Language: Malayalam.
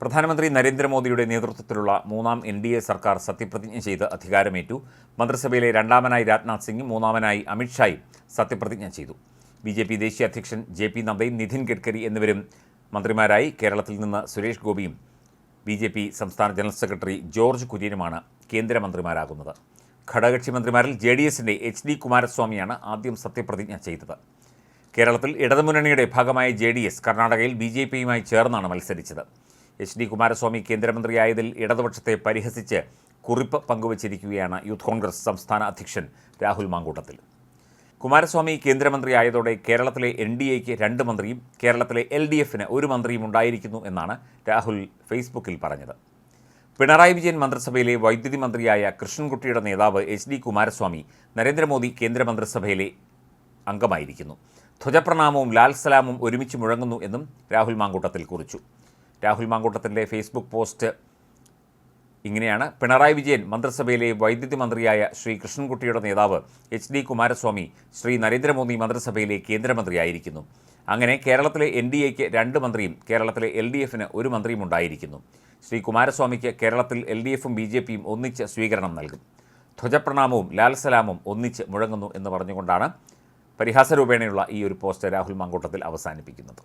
പ്രധാനമന്ത്രി നരേന്ദ്രമോദിയുടെ നേതൃത്വത്തിലുള്ള മൂന്നാം എൻ ഡി എ സർക്കാർ സത്യപ്രതിജ്ഞ ചെയ്ത് അധികാരമേറ്റു. മന്ത്രിസഭയിലെ രണ്ടാമനായി രാജ്നാഥ് സിംഗും മൂന്നാമനായി അമിത്ഷായും സത്യപ്രതിജ്ഞ ചെയ്തു. ബി ജെ പി ദേശീയ അധ്യക്ഷൻ ജെ പി നദ്ദയും നിതിൻ ഗഡ്കരി എന്നിവരും മന്ത്രിമാരായി കേരളത്തിൽ നിന്ന് സുരേഷ് ഗോപിയും ബി ജെ പി സംസ്ഥാന ജനറൽ സെക്രട്ടറി ജോർജ് കുര്യനുമാണ് കേന്ദ്രമന്ത്രിമാരാകുന്നത്. ഘടകകക്ഷി മന്ത്രിമാരിൽ ജെ ഡി എസിന്റെ എച്ച് ഡി കുമാരസ്വാമിയാണ് ആദ്യം സത്യപ്രതിജ്ഞ ചെയ്തത്. കേരളത്തിൽ ഇടതുമുന്നണിയുടെ ഭാഗമായ ജെ ഡി എസ് കർണാടകയിൽ ബി ജെ പിയുമായി ചേർന്നാണ് മത്സരിച്ചത്. എച്ച് ഡി കുമാരസ്വാമി കേന്ദ്രമന്ത്രിയായതിൽ ഇടതുപക്ഷത്തെ പരിഹസിച്ച് കുറിപ്പ് പങ്കുവച്ചിരിക്കുകയാണ് യൂത്ത് കോൺഗ്രസ് സംസ്ഥാന അധ്യക്ഷൻ രാഹുൽ മാങ്കൂട്ടത്തിൽ. കുമാരസ്വാമി കേന്ദ്രമന്ത്രിയായതോടെ കേരളത്തിലെ എൻ ഡി എക്ക് രണ്ട് മന്ത്രിയും കേരളത്തിലെ എൽ ഡി എഫിന് ഒരു മന്ത്രിയും ഉണ്ടായിരിക്കുന്നു എന്നാണ് രാഹുൽ ഫേസ്ബുക്കിൽ പറഞ്ഞത്. പിണറായി വിജയൻ മന്ത്രിസഭയിലെ വൈദ്യുതി മന്ത്രിയായ കൃഷ്ണൻകുട്ടിയുടെ നേതാവ് എച്ച് ഡി കുമാരസ്വാമി നരേന്ദ്രമോദി കേന്ദ്രമന്ത്രിസഭയിലെ അംഗമായിരിക്കുന്നു. ധ്വജപ്രണാമവും ലാൽ സലാമും ഒരുമിച്ച് മുഴങ്ങുന്നു എന്നും രാഹുൽ മാങ്കൂട്ടത്തിൽ കുറിച്ചു. രാഹുൽ മാങ്കൂട്ടത്തിന്റെ ഫേസ്ബുക്ക് പോസ്റ്റ് ഇങ്ങനെയാണ്. പിണറായി വിജയൻ മന്ത്രിസഭയിലെ വൈദ്യുതി മന്ത്രിയായ ശ്രീ കൃഷ്ണൻകുട്ടിയുടെ നേതാവ് എച്ച് ഡി കുമാരസ്വാമി ശ്രീ നരേന്ദ്രമോദി മന്ത്രിസഭയിലെ കേന്ദ്രമന്ത്രിയായിരിക്കുന്നു. അങ്ങനെ കേരളത്തിലെ എൻ ഡി എക്ക് രണ്ട് മന്ത്രിയും കേരളത്തിലെ എൽ ഡി എഫിന് ഒരു മന്ത്രിയും ഉണ്ടായിരിക്കുന്നു. ശ്രീ കുമാരസ്വാമിക്ക് കേരളത്തിൽ എൽ ഡി എഫും ബി ജെ പിയും ഒന്നിച്ച് സ്വീകരണം നൽകും. ധ്വജപ്രണാമവും ലാൽസലാമും ഒന്നിച്ച് മുഴങ്ങുന്നു എന്ന് പറഞ്ഞുകൊണ്ടാണ് പരിഹാസരൂപേണയുള്ള ഈ ഒരു പോസ്റ്റ് രാഹുൽ മാങ്കൂട്ടത്തിൽ അവസാനിപ്പിക്കുന്നത്.